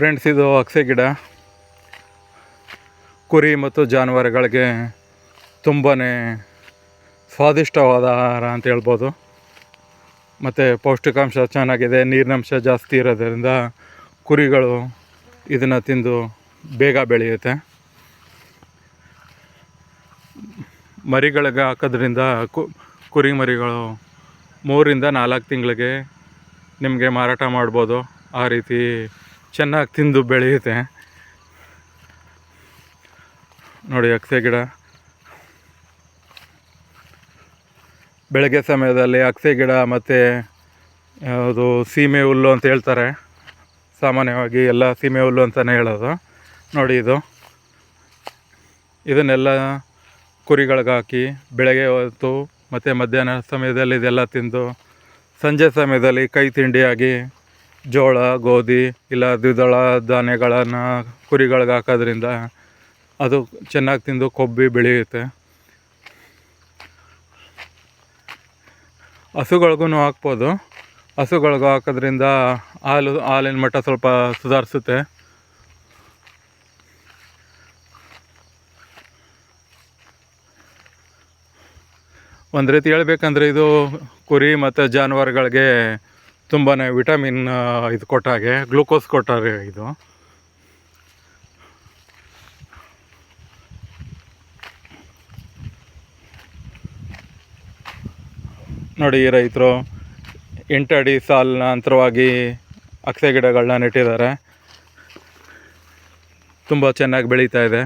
Friends, ಇದು ಅಕ್ಸೆ ಗಿಡ. ಕುರಿ ಮತ್ತು ಜಾನುವಾರುಗಳಿಗೆ ತುಂಬಾ ಸ್ವಾದಿಷ್ಟವಾದ ಆಹಾರ ಅಂತ ಹೇಳ್ಬೋದು. ಮತ್ತು ಪೌಷ್ಟಿಕಾಂಶ ಚೆನ್ನಾಗಿದೆ, ನೀರಿನಂಶ ಜಾಸ್ತಿ ಇರೋದರಿಂದ ಕುರಿಗಳು ಇದನ್ನು ತಿಂದು ಬೇಗ ಬೆಳೆಯುತ್ತೆ. ಮರಿಗಳಿಗೆ ಹಾಕೋದ್ರಿಂದ ಕುರಿ ಮರಿಗಳು ಮೂರಿಂದ ನಾಲ್ಕು ತಿಂಗಳಿಗೆ ನಿಮಗೆ ಮಾರಾಟ ಮಾಡ್ಬೋದು. ಆ ರೀತಿ ಚೆನ್ನಾಗಿ ತಿಂದು ಬೆಳೆಯುತ್ತೆ. ನೋಡಿ ಅಕ್ಸೆ ಗಿಡ. ಬೆಳಗ್ಗೆ ಸಮಯದಲ್ಲಿ ಅಕ್ಸೆ ಗಿಡ ಮತ್ತು, ಯಾವುದು ಸೀಮೆ ಹುಲ್ಲು ಅಂತ ಹೇಳ್ತಾರೆ. ಸಾಮಾನ್ಯವಾಗಿ ಎಲ್ಲ ಸೀಮೆ ಹುಲ್ಲು ಅಂತಲೇ ಹೇಳೋದು. ನೋಡಿ ಇದು. ಇದನ್ನೆಲ್ಲ ಕುರಿಗಳಿಗೆ ಹಾಕಿ ಬೆಳಗ್ಗೆ ಹೊತ್ತು ಮತ್ತು ಮಧ್ಯಾಹ್ನ ಸಮಯದಲ್ಲಿ ಇದೆಲ್ಲ ತಿಂದು, ಸಂಜೆ ಸಮಯದಲ್ಲಿ ಕೈ ತಿಂಡಿಯಾಗಿ ಜೋಳ, ಗೋಧಿ ಇಲ್ಲ ದ್ವಿದಳ ಧಾನ್ಯಗಳನ್ನು ಕುರಿಗಳಿಗೆ ಹಾಕೋದ್ರಿಂದ ಅದು ಚೆನ್ನಾಗಿ ತಿಂದು ಕೊಬ್ಬಿ ಬೆಳೆಯುತ್ತೆ. ಹಸುಗಳ್ಗೂ ಹಾಕ್ಬೋದು. ಹಸುಗಳ್ಗೂ ಹಾಕೋದ್ರಿಂದ ಹಾಲು, ಹಾಲಿನ ಮಟ್ಟ ಸ್ವಲ್ಪ ಸುಧಾರಿಸುತ್ತೆ. ಒಂದು ರೀತಿ ಹೇಳ್ಬೇಕಂದ್ರೆ ಇದು ಕುರಿ ಮತ್ತು ಜಾನುವಾರುಗಳಿಗೆ ತುಂಬಾ ವಿಟಮಿನ್ ಇದು ಕೊಟ್ಟಾಗೆ ಗ್ಲೂಕೋಸ್ ಕೊಟ್ಟಾರೆ ಇದು. ನೋಡಿ ರೈತರು ಎಂಟಡಿ ಸಾಲಿನ ಅಂತರವಾಗಿ ಅಗಸೆ ಗಿಡಗಳನ್ನ ನೆಟ್ಟಿದ್ದಾರೆ. ತುಂಬ ಚೆನ್ನಾಗಿ ಬೆಳೀತಾ ಇದೆ.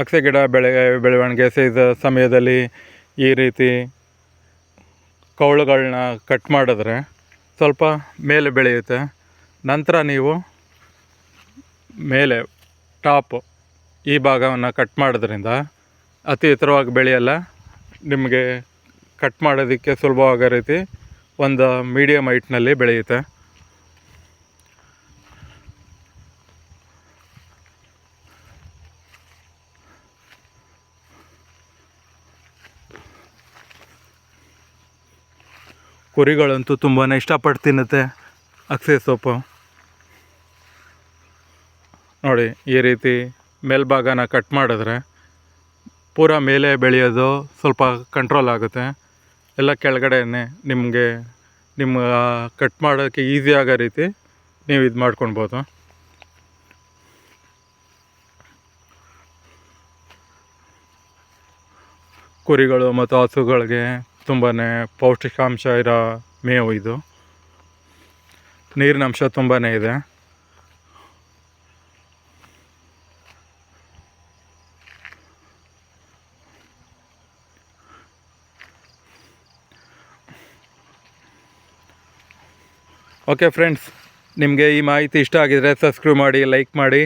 ಅಗಸೆ ಗಿಡ ಬೆಳೆ, ಬೆಳವಣಿಗೆ ಸೀಸ ಸಮಯದಲ್ಲಿ ಈ ರೀತಿ ಕೌಳುಗಳನ್ನ ಕಟ್ ಮಾಡಿದ್ರೆ ಸ್ವಲ್ಪ ಮೇಲೆ ಬೆಳೆಯುತ್ತೆ. ನಂತರ ನೀವು ಮೇಲೆ ಟಾಪ್ ಈ ಭಾಗವನ್ನು ಕಟ್ ಮಾಡೋದ್ರಿಂದ ಅತಿ ಎತ್ತರವಾಗಿ ಬೆಳೆಯಲ್ಲ, ನಿಮಗೆ ಕಟ್ ಮಾಡೋದಕ್ಕೆ ಸುಲಭವಾಗೋ ರೀತಿ ಒಂದು ಮೀಡಿಯಮ್ ಹೈಟ್ನಲ್ಲಿ ಬೆಳೆಯುತ್ತೆ. ಕುರಿಗಳಂತೂ ತುಂಬಾ ಇಷ್ಟಪಟ್ಟು ತಿನ್ನುತ್ತೆ ಅಕ್ಸೆ ಸೊಪ್ಪು. ನೋಡಿ, ಈ ರೀತಿ ಮೇಲ್ಭಾಗನ ಕಟ್ ಮಾಡಿದ್ರೆ ಪೂರ ಮೇಲೆ ಬೆಳೆಯೋದು ಸ್ವಲ್ಪ ಕಂಟ್ರೋಲ್ ಆಗುತ್ತೆ. ಎಲ್ಲ ಕೆಳಗಡೆನೆ ನಿಮಗೆ ನಿಮ್ಮ ಕಟ್ ಮಾಡೋಕ್ಕೆ ಈಸಿ ಆಗೋ ರೀತಿ ನೀವು ಇದು ಮಾಡ್ಕೊಳ್ಬೋದು. ಕುರಿಗಳು ಮತ್ತು ಹಸುಗಳಿಗೆ ತುಂಬಾ ಪೌಷ್ಟಿಕಾಂಶ ಇರೋ ಮೇವು ಇದು. ನೀರಿನ ಅಂಶ ತುಂಬಾ ಇದೆ. ಓಕೆ ಫ್ರೆಂಡ್ಸ್ ನಿಮಗೆ ಈ ಮಾಹಿತಿ ಇಷ್ಟ ಆಗಿದರೆ ಸಬ್ಸ್ಕ್ರೈಬ್ ಮಾಡಿ ಲೈಕ್ ಮಾಡಿ.